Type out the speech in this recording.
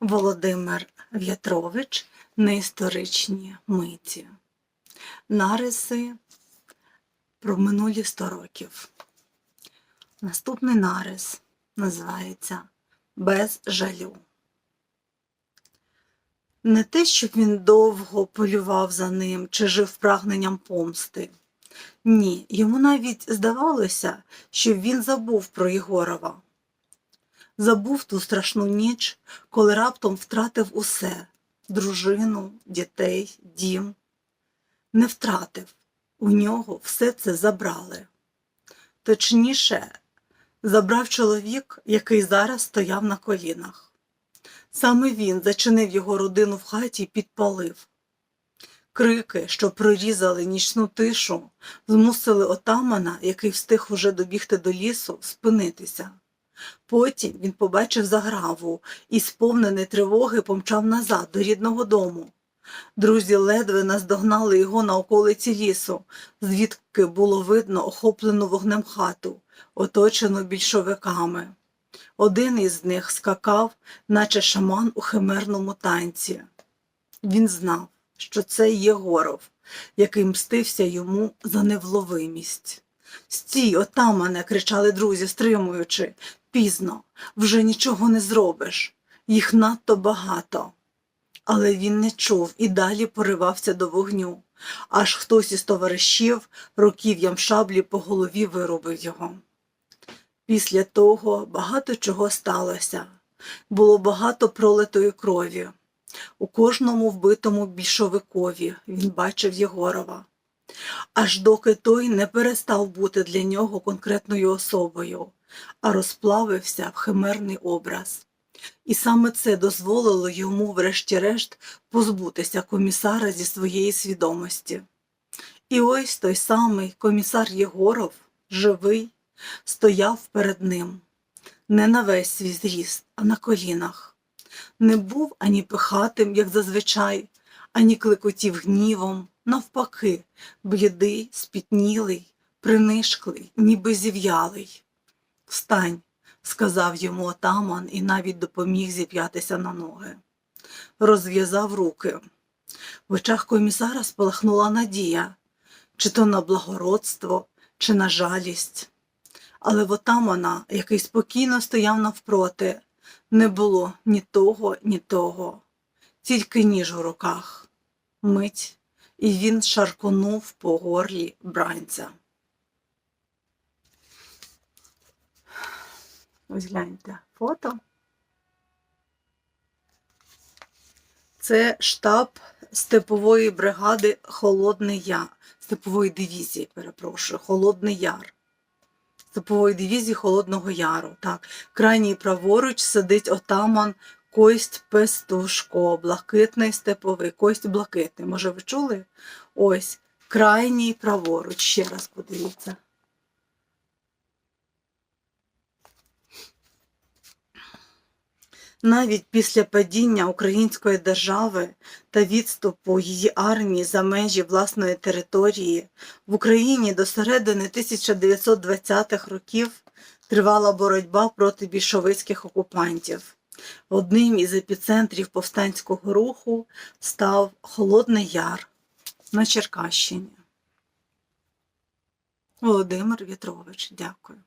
Володимир В'ятрович неісторичні миті. Нариси про минулі 100 років. Наступний нарис називається Без жалю. Не те, щоб він довго полював за ним чи жив прагненням помсти. Ні, йому навіть здавалося, що він забув про Єгорова. Забув ту страшну ніч, коли раптом втратив усе дружину, дітей, дім. Не втратив, у нього все це забрали. Точніше, забрав чоловік, який зараз стояв на колінах. Саме він зачинив його родину в хаті і підпалив. Крики, що прорізали нічну тишу, змусили отамана, який встиг уже добігти до лісу, спинитися. Потім він побачив заграву і, сповнений тривоги, помчав назад до рідного дому. Друзі ледве наздогнали його на околиці лісу, звідки було видно охоплену вогнем хату, оточену більшовиками. Один із них скакав, наче шаман у химерному танці. Він знав, що це Єгоров, який мстився йому за невловимість. Стій, отамане, кричали друзі, стримуючи. Пізно, вже нічого не зробиш. Їх надто багато. Але він не чув і далі поривався до вогню, аж хтось із товаришів руків'ям шаблі по голові вирубив його. Після того багато чого сталося. Було багато пролитої крові. У кожному вбитому більшовикові він бачив Єгорова. Аж доки той не перестав бути для нього конкретною особою, а розплавився в химерний образ. І саме це дозволило йому, врешті-решт, позбутися комісара зі своєї свідомості. І ось той самий комісар Єгоров, живий, стояв перед ним, не на весь свій зріст, а на колінах. Не був ані пихатим, як зазвичай, ані кликотів гнівом, навпаки, блідий, спітнілий, принишклий, ніби зів'ялий. Встань, сказав йому отаман і навіть допоміг зіп'ятися на ноги. Розв'язав руки. В очах комісара спалахнула надія, чи то на благородство, чи на жалість. Але в отамана, який спокійно стояв навпроти, не було ні того, ні того, тільки ніж у руках. Мить, і він шарконув по горлі бранця. Ось гляньте фото. Це штаб степової бригади Холодний Яр, степової дивізії, перепрошую, Холодний Яр. Степової дивізії Холодного Яру. Так. Крайній праворуч сидить отаман Кость Пестушко, блакитний степовий, кость блакитний. Може, ви чули? Ось, крайній праворуч. Ще раз подивіться. Навіть після падіння української держави та відступу її армії за межі власної території в Україні до середини 1920-х років тривала боротьба проти більшовицьких окупантів. Одним із епіцентрів повстанського руху став Холодний Яр на Черкащині. Володимир В'ятрович, дякую.